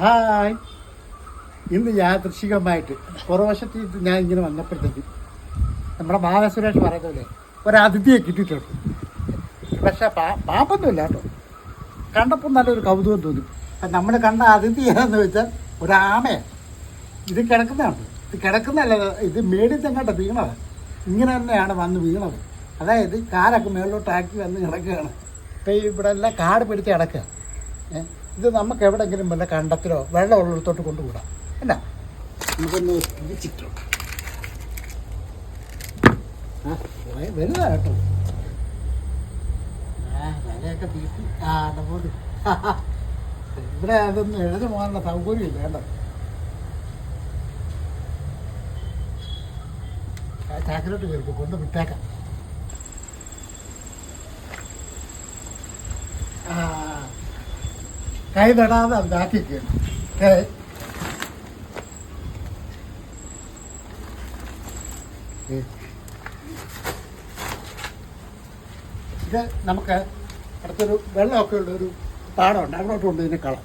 Hi. ഇന്ന് യാദൃശികമായിട്ട് പുറവശത്ത് ഞാൻ ഇങ്ങനെ വന്നപ്പോഴത്തേക്ക് നമ്മുടെ ബാല പറയുന്നതുപോലെ ഒരതിഥിയെ കിട്ടിയിട്ടുണ്ട്. പക്ഷെ പാ പാപ്പൊന്നുമില്ല കേട്ടോ. കണ്ടപ്പോൾ നല്ലൊരു കൗതുകം തോന്നി. നമ്മൾ കണ്ട അതിഥി ഏതാന്ന് വെച്ചാൽ ഒരാമയാണ്. ഇത് കിടക്കുന്നതാണ്. ഇത് കിടക്കുന്നതല്ല ഇത് മേടി തെങ്ങാട്ട വീണത് ഇങ്ങനെ തന്നെയാണ് വന്ന് വീണത്. അതായത് കാലൊക്കെ മേളിലോട്ടാക്കി വന്ന് കിടക്കുകയാണ്. ഇപ്പം ഇവിടെ എല്ലാം കാട് പിടിച്ച് കിടക്കുക ഇത് നമുക്ക് എവിടെയെങ്കിലും വല്ല കണ്ടത്തിലോ വെള്ളമുള്ളിടത്തോട്ട് കൊണ്ടുകൂടാം. അല്ല നമുക്കൊന്ന് പിടിച്ചിട്ടോ ആ വിലയൊക്കെ തീറ്റി. ആ അതുപോലെ ഇവിടെ അതൊന്നും എഴുതി പോകാനുള്ള സൗകര്യമില്ല കേട്ടോ. ചാക്കിലോട്ട് കയറി കൊണ്ട് വിട്ടേക്കാം ആ കൈ തൊടാതെ അത് ബാക്കി കയറി. ഇത് നമുക്ക് അടുത്തൊരു വെള്ളമൊക്കെ ഉള്ള ഒരു പാടമുണ്ട്. അവിടോട്ട് കൊണ്ട് ഇതിനെ കളം.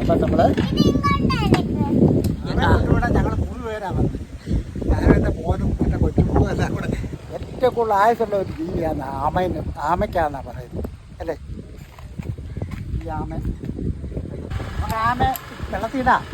അപ്പം നമ്മൾ ഞങ്ങൾ മൂന്ന് പേരാണ് വന്നത് ഞാനും എന്റെ മോനും എന്റെ കൊച്ചുമോനും എല്ലാം കൂടെ ഏറ്റവും കൂടുതൽ ആയുസുള്ള ഒരു ജീവിയാണ് ആമേന് ആമയ്ക്കാന്നാണ് പറയുന്നത് അല്ലേ ഈ ആമ ആമ വെള്ളത്തിടാം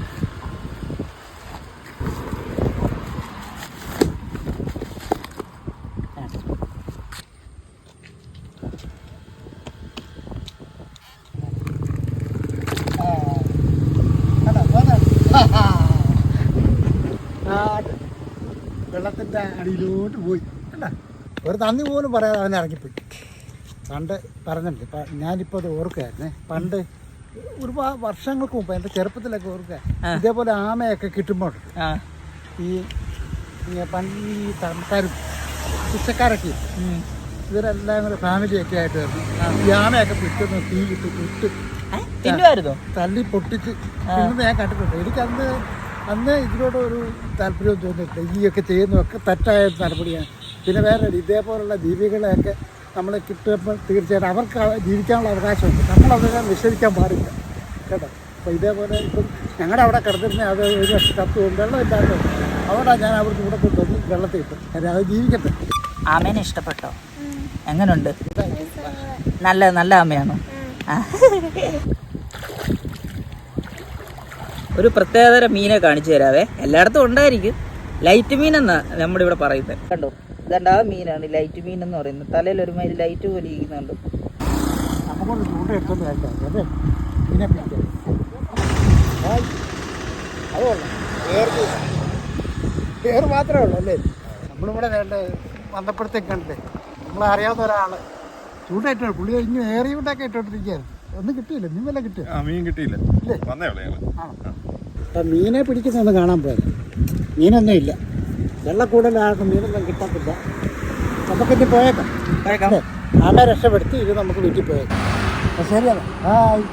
വെള്ളത്തിന്റെ അടിയിലോട്ട് പോയി അല്ല ഒരു നന്ദി പോലും പറയാതെ അവൻ ഇറങ്ങിപ്പോയി. പണ്ട് പറഞ്ഞിട്ടുണ്ട് ഇപ്പം ഞാനിപ്പോൾ അത് ഓർക്കുകയായിരുന്നേ പണ്ട് ഒരുപാട് വർഷങ്ങൾക്ക് മുമ്പ് എന്റെ ചെറുപ്പത്തിലൊക്കെ ഓർക്കുക ഇതേപോലെ ആമയൊക്കെ കിട്ടുമ്പോൾ ഈ പണ്ട് ഈ തമിഴ്ക്കാരും പിച്ചക്കാരൊക്കെ. ഇവരെല്ലാം കൂടെ ഫാമിലിയൊക്കെ ആയിട്ട് വരുന്നു ഈ ആമയൊക്കെ പിറ്റുന്ന തീ ഇട്ട് തിന്നുമായിരുന്നോ? തല്ലി പൊട്ടിച്ച്. തിന്നുന്നത് ഞാൻ കണ്ടിട്ടുണ്ട്. എനിക്ക് അന്ന് ഇതിനോട് ഒരു താല്പര്യം തോന്നിയിട്ടില്ല ഈയൊക്കെ ചെയ്യുന്നതൊക്കെ തെറ്റായ നടപടിയാണ് പിന്നെ വേറെ ഇതേപോലുള്ള ജീവികളെയൊക്കെ നമ്മൾ കിട്ടുമ്പോൾ തീർച്ചയായിട്ടും അവർക്ക് അവ- ജീവിക്കാനുള്ള അവകാശമുണ്ട്. നമ്മളതിനെ നിഷേധിക്കാൻ പാടില്ല. കേട്ടോ? അപ്പോൾ ഇതേപോലെ ഇപ്പം ഞങ്ങളുടെ അവിടെ കിടന്നിരുന്ന അത് ഒരു വർഷം കത്തും വെള്ളമില്ലാത്ത അതുകൊണ്ടാണ് ഞാൻ അവർക്ക് ഇവിടെ കൊണ്ടുവന്ന് വെള്ളത്തിൽ ഇട്ടു. കാര്യം അത് ജീവിക്കട്ടെ. ആമേനെ ഇഷ്ടപ്പെട്ടോ? എങ്ങനെയുണ്ട് നല്ല നല്ല ആമയാണോ ഒരു പ്രത്യേകതരം മീനെ കാണിച്ചു തരാവേ. എല്ലായിടത്തും ഉണ്ടായിരിക്കും. ലൈറ്റ് മീനെന്നാണ് എന്നാ നമ്മുടെ ഇവിടെ പറയുന്നത്. കണ്ടോ? ഇതണ്ട ആ മീനാണ് ലൈറ്റ് മീൻ എന്ന് പറയുന്നത്. തലയിൽ ഒരുമാതിരി ലൈറ്റ് പോലെ ഇരിക്കുന്നുണ്ട് മാത്രമേ ഉള്ളൂ അല്ലേ? നമ്മളിവിടെ വേണ്ട പുള്ളി ഇനി ഏറി ഒന്നും കിട്ടിയില്ല നീ വല്ല കിട്ടിയോ? ആ മീൻ കിട്ടിയില്ല. ഇല്ലേ? വന്നേ മീനെ പിടിക്കുന്ന കാണാൻ പോയത് മീനൊന്നും ഇല്ല. വെള്ളക്കൂടലാണ് മീനൊന്നും കിട്ടത്തില്ല. നമുക്കിനി പോയേക്കാം. പോയേക്കാം. ആമയെ രക്ഷപ്പെടുത്തി ഇത് നമുക്ക് വീട്ടിൽ പോയേക്കാം. ശരിയാണ്. ഹായ്